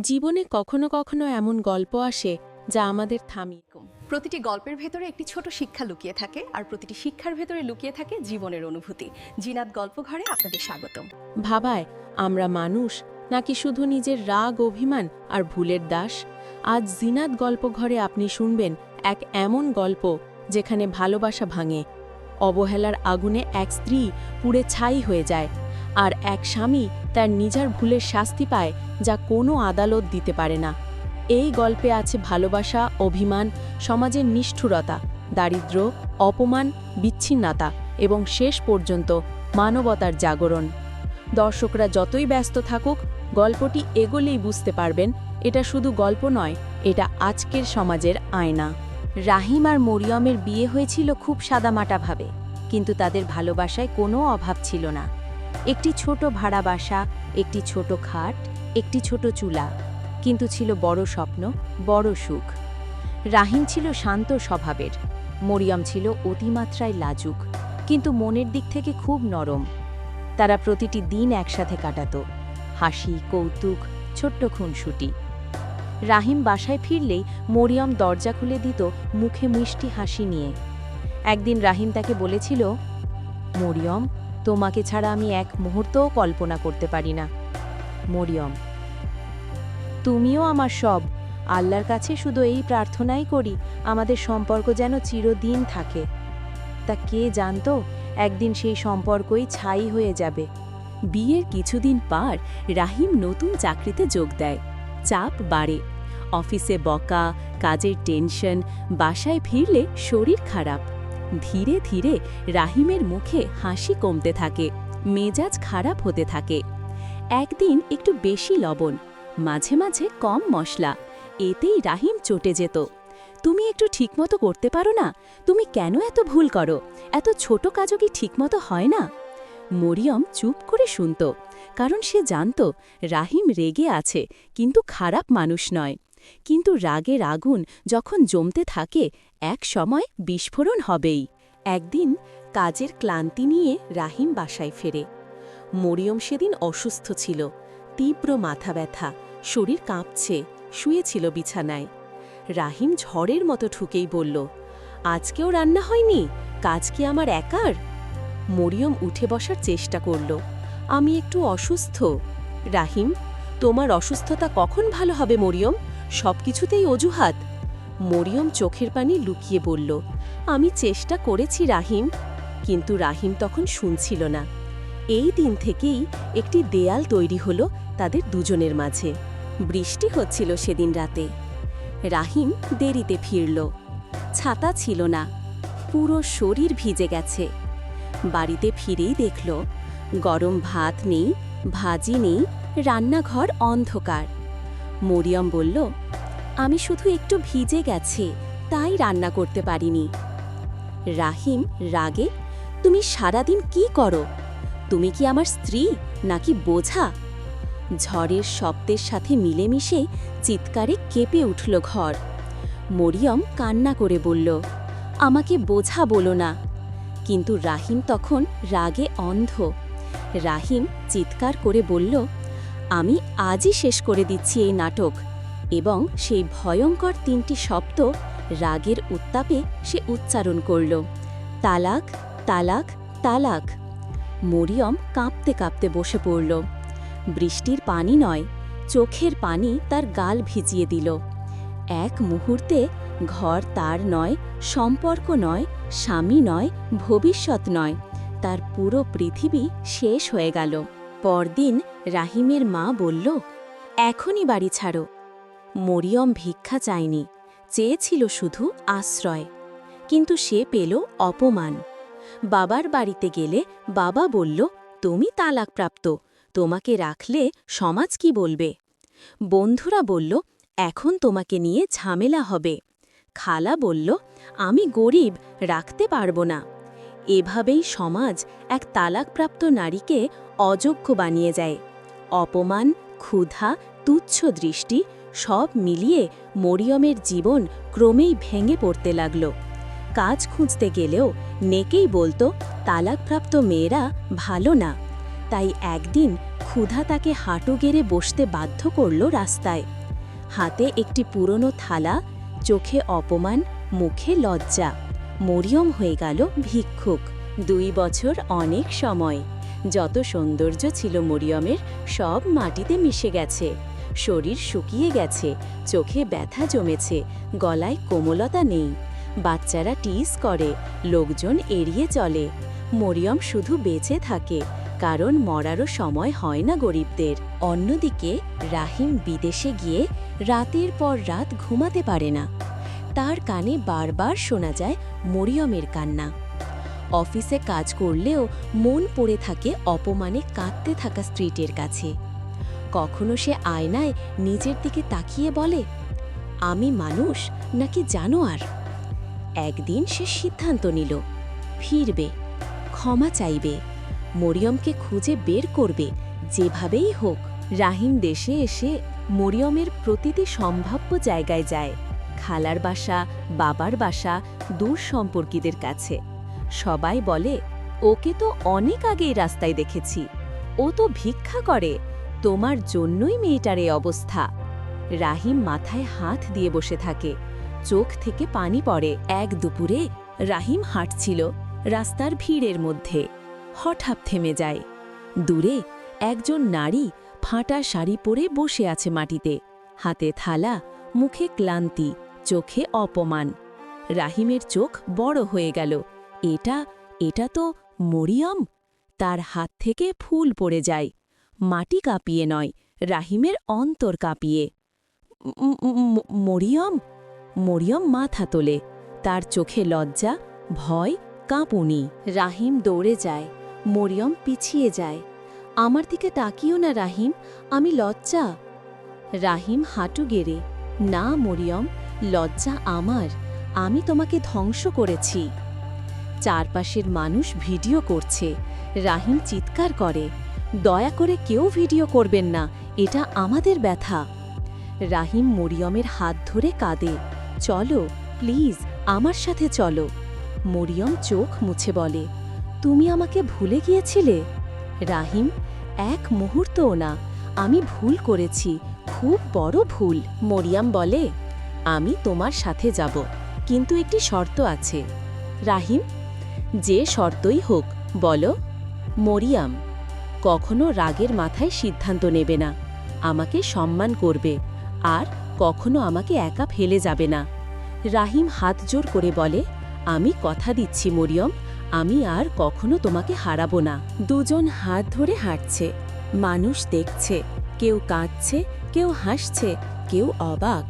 জীবনে কখনো কখনো এমন গল্প আসে যা আমাদের থামিয়ে প্রতিটি গল্পের ভেতরে একটি ছোট শিক্ষা লুকিয়ে থাকে আর প্রতিটি শিক্ষার ভেতরে লুকিয়ে থাকে জীবনের অনুভূতি। জিনাত গল্প ঘরে আপনাদের স্বাগতম। ভাবায় আমরা মানুষ নাকি শুধু নিজের রাগ অভিমান আর ভুলের দাস? আজ জিনাত গল্প ঘরে আপনি শুনবেন এক এমন গল্প যেখানে ভালোবাসা ভাঙে অবহেলার আগুনে এক স্ত্রী পুড়ে ছাই হয়ে যায় আর এক স্বামী তার নিজের ভুলের শাস্তি পায় যা কোনো আদালত দিতে পারে না। এই গল্পে আছে ভালোবাসা, অভিমান, সমাজের নিষ্ঠুরতা, দারিদ্র, অপমান, বিচ্ছিন্নতা এবং শেষ পর্যন্ত মানবতার জাগরণ। দর্শকরা যতই ব্যস্ত থাকুক, গল্পটি এগোলেই বুঝতে পারবেন, এটা শুধু গল্প নয়, এটা আজকের সমাজের আয়না। রাহিম আর মরিয়মের বিয়ে হয়েছিল খুব সাদামাটাভাবে কিন্তু তাদের ভালোবাসায় কোনো অভাব ছিল না। একটি ছোট ভাড়া বাসা, একটি ছোট খাট, একটি ছোট চুলা। কিন্তু ছিল বড় স্বপ্ন, বড় সুখ। রাহিম ছিল শান্ত স্বভাবের। মরিয়ম ছিল অতিমাত্রায় লাজুক, কিন্তু মনের দিক থেকে খুব নরম। তারা প্রতিটি দিন একসাথে কাটাত, হাসি, কৌতুক, ছোট্ট খুনসুটি। রাহিম বাসায় ফিরলেই মরিয়ম দরজা খুলে দিত মুখে মিষ্টি হাসি নিয়ে। একদিন রাহিম তাকে বলেছিল, মরিয়ম তোমাকে ছাড়া আমি এক মুহূর্তও কল্পনা করতে পারি না। মরিয়ম, তুমিও আমার সব। আল্লাহর কাছে শুধু এই প্রার্থনাই করি, আমাদের সম্পর্ক যেন চিরদিন থাকে। তা কে জানতো, একদিন সেই সম্পর্কই ছাই হয়ে যাবে। বিয়ের কিছুদিন পার রাহিম নতুন চাকরিতে যোগ দেয়। চাপ বাড়ে। অফিসে বকা, কাজের টেনশন, বাসায় ফিরলে শরীর খারাপ। ধীরে ধীরে রাহিমের মুখে হাসি কমতে থাকে, মেজাজ খারাপ হতে থাকে। একদিন একটু বেশি লবণ, মাঝে মাঝে কম মশলা, এতেই রাহিম চটে যেত। তুমি একটু ঠিকমতো করতে পারো না? তুমি কেন এত ভুল করো? এত ছোট কাজও কি ঠিকমতো হয় না? মরিয়ম চুপ করে শুনত, কারণ সে জানত রাহিম রেগে আছে, কিন্তু খারাপ মানুষ নয়। কিন্তু রাগের আগুন যখন জমতে থাকে, এক সময় বিস্ফোরণ হবেই। একদিন কাজের ক্লান্তি নিয়ে রাহিম বাসায় ফেরে। মরিয়ম সেদিন অসুস্থ ছিল। তীব্র মাথা ব্যথা, শরীর কাঁপছে, শুয়েছিল বিছানায়। রাহিম ঝড়ের মতো ঠুকেই বলল, আজকেও রান্না হয়নি? কাজ কি আমার একার? মরিয়ম উঠে বসার চেষ্টা করল, আমি একটু অসুস্থ। রাহিম, তোমার অসুস্থতা কখন ভালো হবে মরিয়ম? সবকিছুতেই অজুহাত। মরিয়ম চোখের পানি লুকিয়ে বলল, আমি চেষ্টা করেছি, রাহিম। কিন্তু রাহিম তখন শুনছিল না। এই দিন থেকেই একটি দেয়াল তৈরি হলো তাদের দুজনের মাঝে। বৃষ্টি হচ্ছিল সেদিন রাতে। রাহিম দেরিতে ফিরল। ছাতা ছিল না। পুরো শরীর ভিজে গেছে। বাড়িতে ফিরেই দেখল, গরম ভাত নেই, ভাজি নেই, রান্নাঘর অন্ধকার। মরিয়ম বলল, আমি শুধু একটু ভিজে গেছে, তাই রান্না করতে পারিনি। রাহিম রাগে, তুমি সারাদিন কি করো? তুমি কি আমার স্ত্রী নাকি বোঝা? ঝড়ের শব্দের সাথে মিলেমিশে চিৎকারে কেঁপে উঠল ঘর। মরিয়ম কান্না করে বলল, আমাকে বোঝা বলো না। কিন্তু রাহিম তখন রাগে অন্ধ। রাহিম চিৎকার করে বলল আমি আজই শেষ করে দিচ্ছি এই নাটক এবং সেই ভয়ঙ্কর তিনটি শব্দ রাগের উত্তাপে সে উচ্চারণ করল, তালাক তালাক তালাক। মরিয়ম কাঁপতে কাঁপতে বসে পড়ল। বৃষ্টির পানি নয়, চোখের পানি তার গাল ভিজিয়ে দিল। এক মুহূর্তে ঘর তার নয়, সম্পর্ক নয়, স্বামী নয়, ভবিষ্যৎ নয়, তার পুরো পৃথিবী শেষ হয়ে গেল। পরদিন রাহিমের মা বলল, এখনই বাড়ি ছাড়ো। মরিয়ম ভিক্ষা চায়নি, চেয়েছিল শুধু আশ্রয়। কিন্তু সে পেল অপমান। বাবার বাড়িতে গেলে বাবা বলল, তুমি তালাকপ্রাপ্ত, তোমাকে রাখলে সমাজ কি বলবে? বন্ধুরা বলল, এখন তোমাকে নিয়ে ঝামেলা হবে। খালা বলল, আমি গরিব, রাখতে পারব না। এভাবেই সমাজ এক তালাকপ্রাপ্ত নারীকে অযোগ্য বানিয়ে যায় অপমান, ক্ষুধা, তুচ্ছ দৃষ্টি সব মিলিয়ে মরিয়মের জীবন ক্রমেই ভেঙে পড়তে লাগল। কাজ খুঁজতে গেলেও নেকেই বলতো, তালাকপ্রাপ্ত মেয়েরা ভালো না। তাই একদিন ক্ষুধা তাকে হাঁটু গেড়ে বসতে বাধ্য করল রাস্তায়। হাতে একটি পুরনো থালা, চোখে অপমান, মুখে লজ্জা। মরিয়ম হয়ে গেল ভিক্ষুক। দুই বছর অনেক সময়। যত সৌন্দর্য ছিল মরিয়মের, সব মাটিতে মিশে গেছে। শরীর শুকিয়ে গেছে, চোখে ব্যথা জমেছে, গলায় কোমলতা নেই। বাচ্চারা টিস করে, লোকজন এড়িয়ে চলে। মরিয়ম শুধু বেঁচে থাকে, কারণ মরারও সময় হয় না গরিবদের। অন্যদিকে রাহিম বিদেশে গিয়ে রাতের পর রাত ঘুমাতে পারে না। তার কানে বারবার শোনা যায় মরিয়মের কান্না। অফিসে কাজ করলেও মন পড়ে থাকে অপমানে কাঁদতে থাকা স্ত্রীটের কাছে। কখনো সে আয়নায় নিজের দিকে তাকিয়ে বলে, আমি মানুষ নাকি জানোয়ার? একদিন সে সিদ্ধান্ত নিল, ফিরবে, ক্ষমা চাইবে। মরিয়মকে খুঁজে বের করবে, যেভাবেই হোক। রাহিম দেশে এসে মরিয়মের প্রতিটি সম্ভাব্য জায়গায় যায়। খালার বাসা, বাবার বাসা, দূর সম্পর্কীদের কাছে। সবাই বলে, ওকে তো অনেক আগেই রাস্তায় দেখেছি। ও তো ভিক্ষা করে। তোমার জন্যই মেয়েটার এই অবস্থা। রাহিম মাথায় হাত দিয়ে বসে থাকে। চোখ থেকে পানি পড়ে। এক দুপুরে রাহিম হাঁটছিল রাস্তার ভিড়ের মধ্যে। হঠাৎ থেমে যায়। দূরে একজন নারী ফাঁটা শাড়ি পরে বসে আছে মাটিতে। হাতে থালা, মুখে ক্লান্তি। চোখে অপমান। রাহিমের চোখ বড় হয়ে গেল। এটা এটা তো মরিয়ম? তার হাত থেকে ফুল পড়ে যায়। মাটি কাঁপিয়ে নয়, রাহিমের অন্তর কাঁপিয়ে। "ম- ম- মরিয়ম? মরিয়ম মাথা তোলে। তার চোখে লজ্জা, ভয়, কাঁপুনি। রাহিম দৌড়ে যায়। মরিয়ম পিছিয়ে যায়। আমার দিকে তাকিও না রাহিম, আমি লজ্জা। রাহিম হাঁটু গেড়ে, না মরিয়ম লজ্জা আমার, আমি তোমাকে ধ্বংস করেছি। চারপাশের মানুষ ভিডিও করছে, রাহিম চিৎকার করে, দয়া করে কেউ ভিডিও করবেন না, এটা আমাদের ব্যথা। রাহিম মরিয়মের হাত ধরে কাঁদে, চলো, প্লিজ, আমার সাথে চলো। মরিয়ম চোখ মুছে বলে, তুমি আমাকে ভুলে গিয়েছিলে? রাহিম, এক মুহূর্তও না, আমি ভুল করেছি, খুব বড় ভুল, মরিয়াম বলে। আমি তোমার সাথে যাব। কিন্তু একটি শর্ত আছে। রাহিম, যে শর্তই হোক, বলো, মরিয়াম, কখনো রাগের মাথায় সিদ্ধান্ত নেবে না। আমাকে সম্মান করবে, আর কখনো আমাকে একা ফেলে যাবে না। রাহিম হাত জোর করে বলে, আমি কথা দিচ্ছি মরিয়ম, আমি আর কখনো তোমাকে হারাবো না। দুজন হাত ধরে হাঁটছে। মানুষ দেখছে, কেউ কাঁদছে, কেউ হাসছে, কেউ অবাক।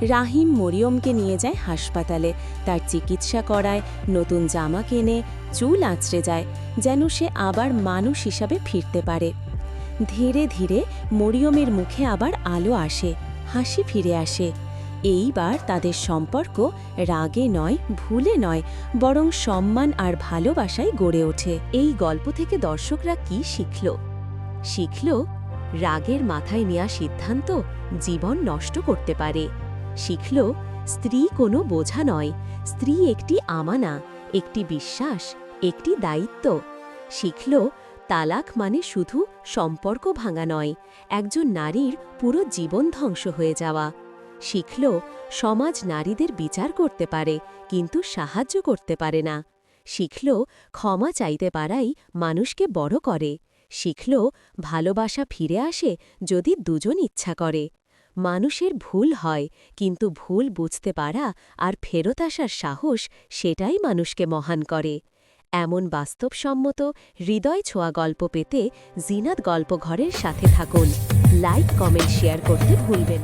রাহিম মরিয়মকে নিয়ে যায় হাসপাতালে। তার চিকিৎসা করায়, নতুন জামা কেনে, চুল আঁচড়ে যায়, যেন সে আবার মানুষ হিসাবে ফিরতে পারে। ধীরে ধীরে মরিয়মের মুখে আবার আলো আসে, হাসি ফিরে আসে। এইবার তাদের সম্পর্ক রাগে নয়, ভুলে নয়, বরং সম্মান আর ভালোবাসায় গড়ে ওঠে। এই গল্প থেকে দর্শকরা কি শিখল? শিখল, রাগের মাথায় নেওয়া সিদ্ধান্ত জীবন নষ্ট করতে পারে। শিখল, স্ত্রী কোনো বোঝা নয়। স্ত্রী একটি আমানা, একটি বিশ্বাস, একটি দায়িত্ব। শিখল, তালাক মানে শুধু সম্পর্ক ভাঙা নয়, একজন নারীর পুরো জীবন ধ্বংস হয়ে যাওয়া। শিখল, সমাজ নারীদের বিচার করতে পারে, কিন্তু সাহায্য করতে পারে না। শিখল, ক্ষমা চাইতে পারাই মানুষকে বড় করে। শিখল, ভালোবাসা ফিরে আসে যদি দুজন ইচ্ছা করে। মানুষের ভুল হয়, কিন্তু ভুল বুঝতে পারা আর ফেরত আসার সাহস সেটাই মানুষকে মহান করে এমন বাস্তবসম্মত হৃদয় ছোঁয়া গল্প পেতে জিনাত গল্পঘরের সাথে থাকুন লাইক, কমেন্ট, শেয়ার করতে ভুলবেন।